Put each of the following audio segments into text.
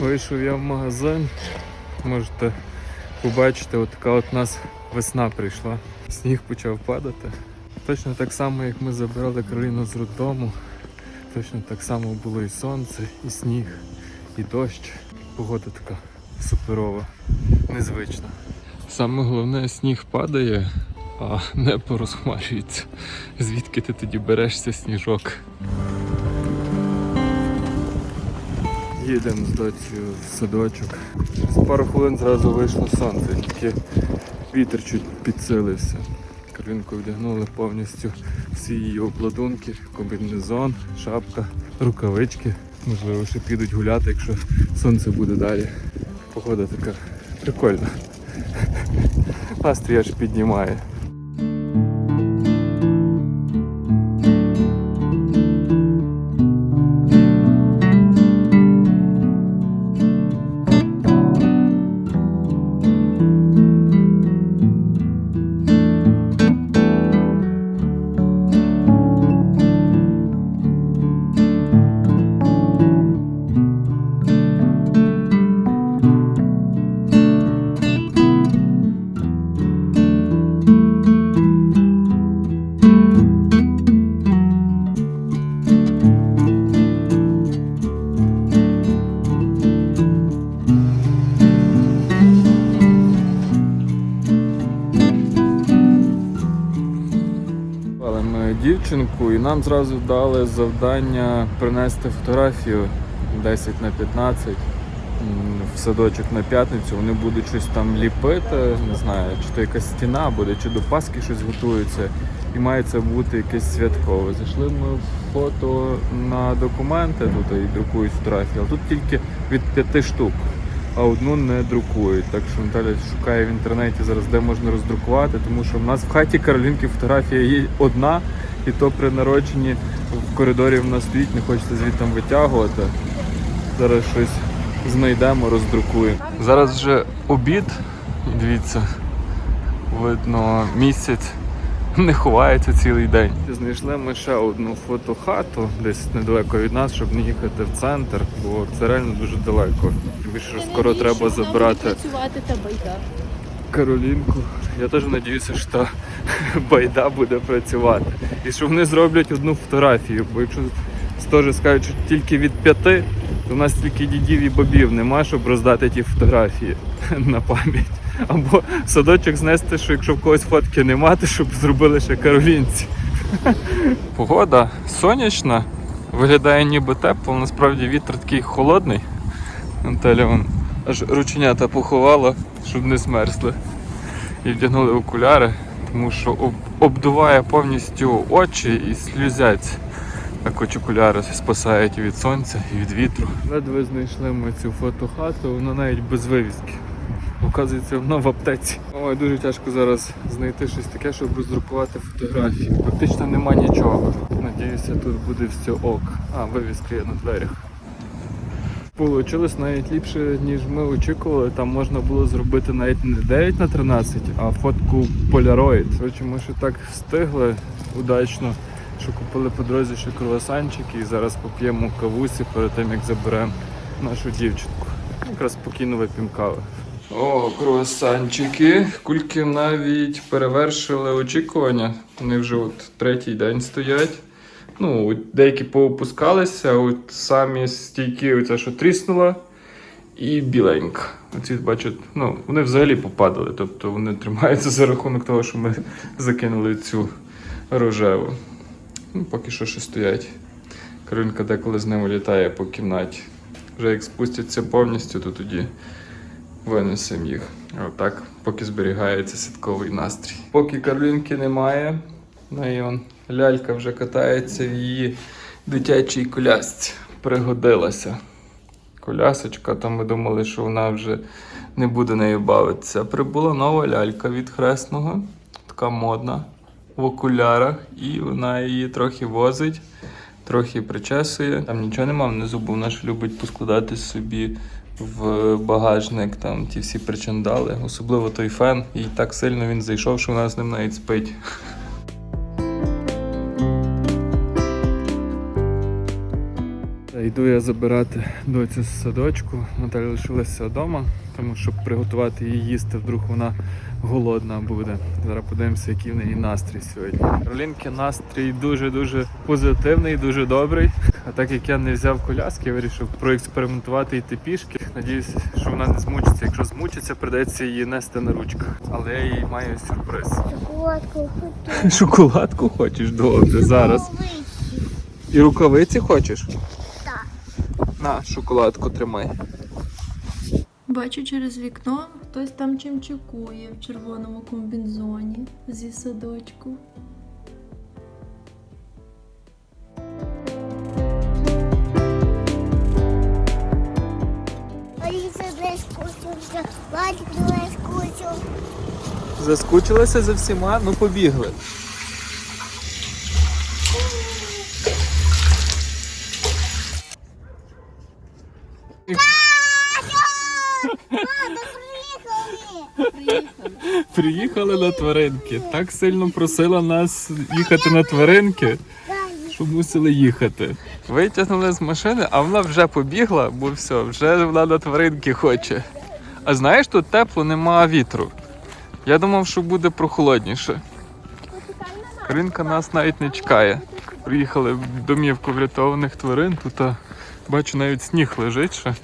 Вийшов я в магазин. Можете побачити, от така от нас весна прийшла. Сніг почав падати. Точно так само, як ми забирали Кароліну з роддому. Точно так само було і сонце, і сніг, і дощ. Погода така суперова, незвична. Саме головне, сніг падає, а небо розхмарюється. Звідки ти тоді берешся сніжок? Їдемо з доцею в садочок. Через пару хвилин зразу вийшло сонце, тільки вітер чуть підсилився. Каринку вдягнули повністю всі її обладунки, комбінезон, шапка, рукавички. Можливо, ще підуть гуляти, якщо сонце буде далі. Погода така прикольна. Настрій аж піднімає. Дівчинку і нам зразу дали завдання принести фотографію 10 на 15 в садочок на п'ятницю. Вони будуть щось там ліпити, не знаю, чи то якась стіна буде, чи до Пасхи щось готується. І має це бути якесь святкове. Зайшли ми фото на документи тут і друкують фотографії, але тут тільки від п'яти штук, а одну не друкують. Так що Наталя шукає в інтернеті зараз, де можна роздрукувати, тому що в нас в хаті Каролінки фотографія є одна, і то при народженні в коридорі вона стоїть, не хочеться звідти витягувати. Зараз щось знайдемо, роздрукуємо. Зараз вже обід. Дивіться, видно, місяць не ховається цілий день. Знайшли ми ще одну фотохату десь недалеко від нас, щоб не їхати в центр, бо це реально дуже далеко. Більше скоро треба забирати працювати та байда. Каролінку. Я теж сподіваюся, що байда буде працювати. І що вони зроблять одну фотографію. Бо якщо теж скажуть, що тільки від п'яти, то в нас тільки дідів і бабів нема, щоб роздати ті фотографії на пам'ять. Або садочок знести, що якщо в когось фотки нема, то щоб зробили ще каролінці. Погода сонячна, виглядає ніби тепло, насправді вітер такий холодний. Наталя аж рученята поховала, щоб не змерзли. І вдягнули окуляри, тому що обдуває повністю очі і сльозяться. Так хоч окуляри спасають від сонця, і від вітру. Ледве знайшли ми цю фотохату, вона навіть без вивіски. Оказується, вона в аптеці. Ой, дуже тяжко зараз знайти щось таке, щоб роздрукувати фотографії. Практично нема нічого. Надіюся, тут буде все ок. А, вивіска є на дверях. Получилось навіть ліпше, ніж ми очікували. Там можна було зробити навіть не 9 на 13, а фотку Polaroid. Коротше, ми ще так встигли удачно, що купили по дорозі ще круасанчики і зараз поп'ємо кавусі перед тим, як заберемо нашу дівчинку. Якраз спокійно вип'ємо кави. О, круасанчики. Кульки навіть перевершили очікування. Вони вже от третій день стоять. Ну, деякі поопускалися, от самі стійки, оця, що тріснула, і біленька. Оці бачу, ну, вони взагалі попадали, тобто вони тримаються за рахунок того, що ми закинули цю рожеву. Ну, поки що ще стоять. Каролінка деколи з ними літає по кімнаті. Вже як спустяться повністю, то тоді винесемо їх. Отак, поки зберігається святковий настрій. Поки Каролінки немає, в неї он лялька вже катається в її дитячій колясці. Пригодилася. Колясочка, там ми думали, що вона вже не буде нею бавитися. Прибула нова лялька від хресного, така модна, в окулярах, і вона її трохи возить, трохи причесує. Там нічого нема внизу, бо вона ж любить поскладати собі в багажник, там ті всі причандали, особливо той фен. І так сильно він зайшов, що вона з ним навіть спить. Йду я забирати доцю з садочку. Наталя лишилася вдома, тому щоб приготувати її їсти, вдруг вона голодна буде. Зараз подивимося, який в неї настрій сьогодні. Каролінки настрій дуже-дуже позитивний, дуже добрий. А так як я не взяв коляски, я вирішив проекспериментувати йти пішки. Надіюсь, що вона не змучиться. Якщо змучиться, придеться її нести на ручках. Але я їй маю сюрприз. Шоколадку хочу. Шоколадку хочеш добре зараз. І рукавиці хочеш? На, шоколадку тримай. Бачу через вікно, хтось там чимчикує в червоному комбінзоні зі садочку. Заскучилися за всіма? Ну побігли. Приїхали на тваринки. Так сильно просила нас їхати на тваринки, що мусили їхати. Витягнули з машини, а вона вже побігла, бо все, вже вона на тваринки хоче. А знаєш, тут тепло, нема вітру. Я думав, що буде прохолодніше. Каринка нас навіть не чекає. Приїхали в домівку врятованих тварин. Тут бачу навіть сніг лежить ще.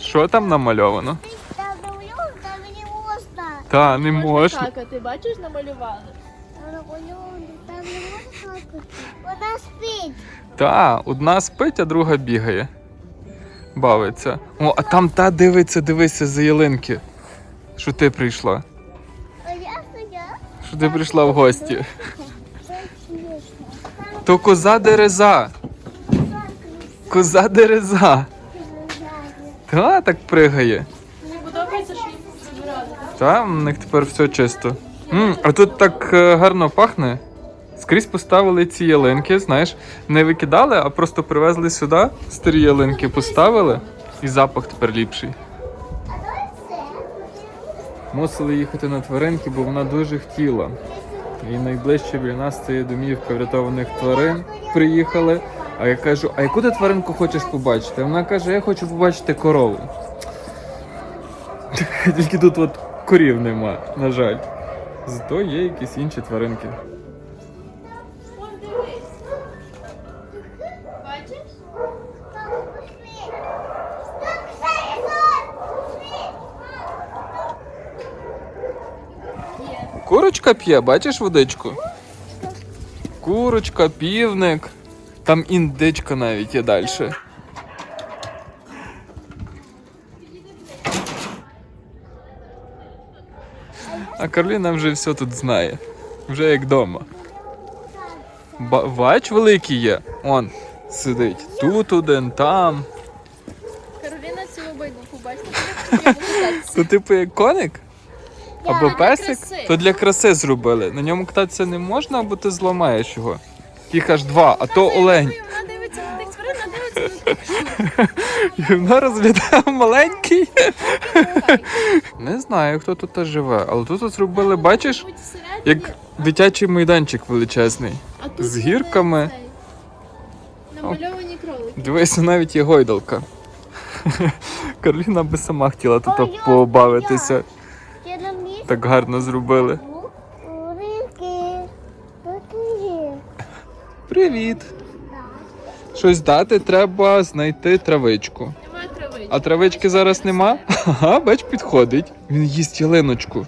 Що там намальовано? Там намалёвано, там не можно. Та не можна. а ти бачиш, намалювали? Там там не. Вона спить. Та, одна спить, а друга бігає. Бавиться. О, а там та дивиться, дивися за ялинки. Що ти прийшла? А я стоя. Що ти прийшла в гості? То коза дереза. Коза дереза. Та так пригає. Мені подобається, що їх прибирали. Та, в них тепер все чисто. м а тут так е, гарно пахне. Скрізь поставили ці ялинки, знаєш, не викидали, а просто привезли сюди, старі ялинки поставили, і запах тепер ліпший. Мусили їхати на тваринки, бо вона дуже хотіла. І найближче біля нас це є домівка врятованих тварин. Приїхали. А я кажу, а яку ти тваринку хочеш побачити? Вона каже, я хочу побачити корову. Тільки тут от корів нема, на жаль. Зато є якісь інші тваринки. Курочка п'є, бачиш водичку? Курочка, півник. Там індичка навіть є далі. А Карліна вже все тут знає. Вже як вдома. Бач, великий є. Он сидить. Тут один, там. Кароліна цю обидну побачила. То типу як коник? Або песик? То для краси зробили. На ньому кататися не можна, або ти зламаєш його. Їх аж два, а то олень. Вона розглядає маленький. Не знаю, хто тут живе, але тут зробили, бачиш, як дитячий майданчик величезний. з гірками. Намальовані кролики. Дивися, навіть є гойдалка. Кароліна би сама хотіла тут побавитися. Так гарно зробили. Привіт! Щось дати, треба знайти травичку. Немає. А травички зараз нема? Ага, бач, підходить. Він їсть ялиночку.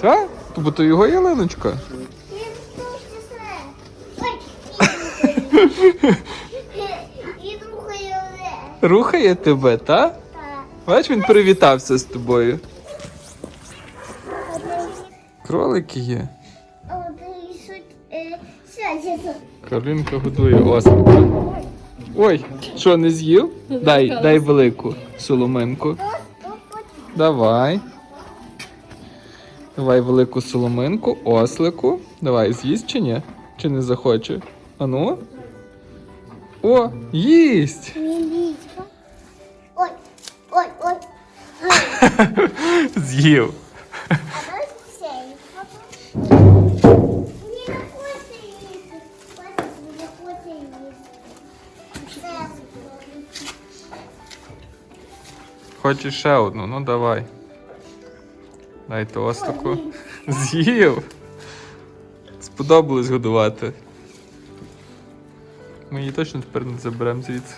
Так? Бо то його ялиночка. Він Рухає тебе, та? Так. Бач, він привітався з тобою. Кролики є. Калинка готує. ослика. Ой, що не з'їв? Дай дай велику соломинку. Давай. Давай велику соломинку, ослику. Давай, з'їсть чи ні? Чи не захоче? Ану. О, їсть! Ой, ой, ой. З'їв. Хочеш ще одну? Ну давай. Дай тостику. З'їв. Сподобалось годувати. Ми її точно тепер не заберемо звідси.